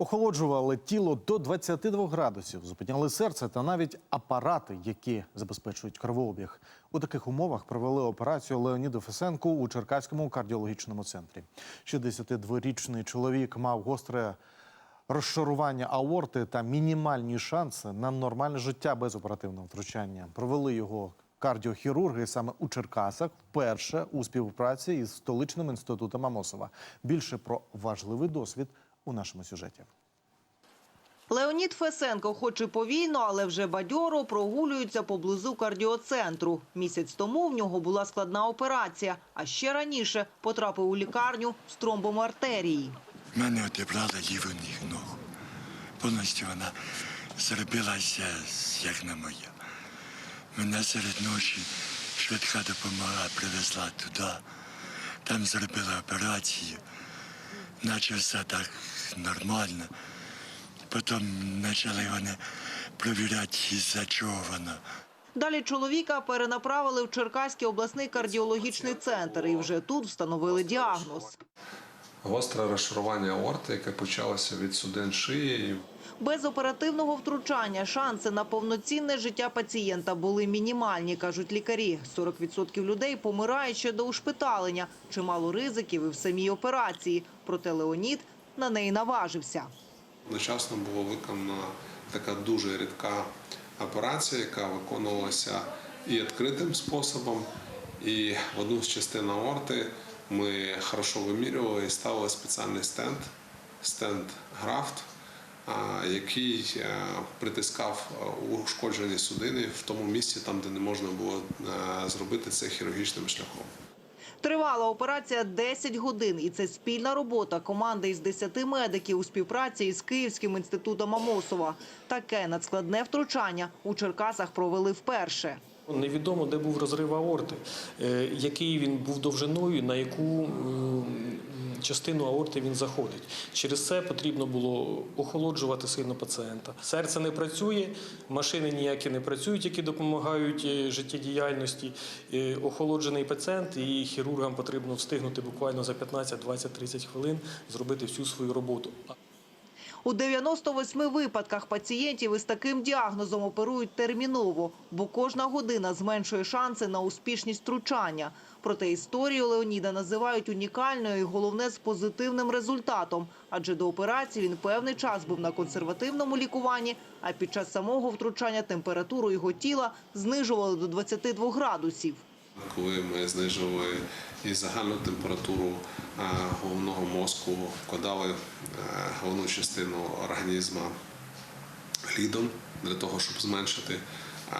Охолоджували тіло до 22 градусів, зупиняли серце та навіть апарати, які забезпечують кровообіг. У таких умовах провели операцію Леоніду Фесенку у Черкаському кардіологічному центрі. 62-річний чоловік мав гостре розшарування аорти та мінімальні шанси на нормальне життя без оперативного втручання. Провели його кардіохірурги саме у Черкасах вперше у співпраці із столичним інститутом Амосова. Більше про важливий досвід у нашому сюжеті. Леонід Фесенко, хоч і повільно, але вже бадьоро прогулюється поблизу кардіоцентру. Місяць тому в нього була складна операція, а ще раніше потрапив у лікарню з тромбом артерії. Мене одібрали ліву ніг ногу. Повністю вона зробилася як на моя. Мене серед ночі швидка допомога привезла туди. Там зробили операцію. Наче все так нормально. Потім почали вони перевіряти, із-за чого воно. Далі чоловіка перенаправили в Черкаський обласний кардіологічний центр і вже тут встановили діагноз. Гостре розшарування аорти, яке почалося від судин шиї. Без оперативного втручання шанси на повноцінне життя пацієнта були мінімальні, кажуть лікарі. 40% людей помирають ще до ушпиталення. Чимало ризиків і в самій операції. Проте Леонід на неї наважився. Одночасно була виконана така дуже рідка операція, яка виконувалася і відкритим способом, і в одну з частин аорти ми хорошо вимірювали і ставили спеціальний стенд, стенд графт, який е, притискав е, ушкоджені судини в тому місці, там де не можна було е, зробити це хірургічним шляхом. Тривала операція 10 годин, і це спільна робота команди із 10 медиків у співпраці із Київським інститутом Амосова. Таке надскладне втручання у Черкасах провели вперше. Невідомо, де був розрив аорти, який він був довжиною, на яку частину аорти він заходить. Через це потрібно було охолоджувати сильно пацієнта. Серце не працює, машини ніякі не працюють, які допомагають е, життєдіяльності. Е, Охолоджений пацієнт, і хірургам потрібно встигнути буквально за 15, 20, 30 хвилин зробити всю свою роботу. У 98 випадках пацієнтів із таким діагнозом оперують терміново, бо кожна година зменшує шанси на успішність втручання. Проте історію Леоніда називають унікальною і головне з позитивним результатом. Адже до операції він певний час був на консервативному лікуванні, а під час самого втручання температуру його тіла знижували до 22 градусів. Коли ми знижували і загальну температуру е, головного мозку, вкладали е, головну частину організму лідом для того, щоб зменшити е,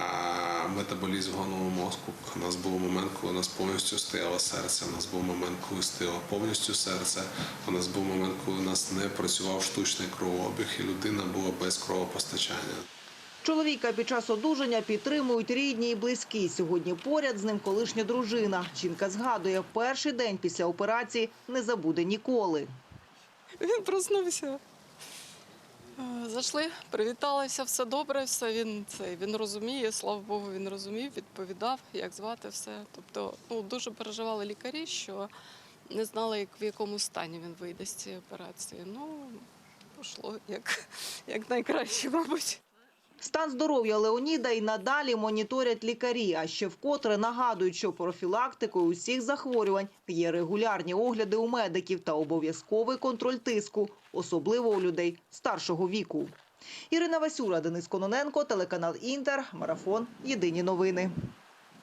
метаболізм головного мозку. У нас був момент, коли у нас повністю стояло серце, у нас був момент, коли стояло повністю серце, у нас був момент, коли у нас не працював штучний кровообіг, і людина була без кровопостачання. Чоловіка під час одужання підтримують рідні і близькі. Сьогодні поряд з ним колишня дружина. Жінка згадує, перший день після операції не забуде ніколи. Він проснувся. Зайшли, привіталися, все добре, все він це він розуміє. Слава Богу, він розумів, відповідав, як звати все. Тобто, ну дуже переживали лікарі, що не знали, як в якому стані він вийде з цієї операції. Ну пішло як, як найкраще, мабуть. Стан здоров'я Леоніда і надалі моніторять лікарі. А ще вкотре нагадують, що профілактикою усіх захворювань є регулярні огляди у медиків та обов'язковий контроль тиску, особливо у людей старшого віку. Ірина Васюра, Денис Кононенко, телеканал Інтер, марафон. Єдині новини.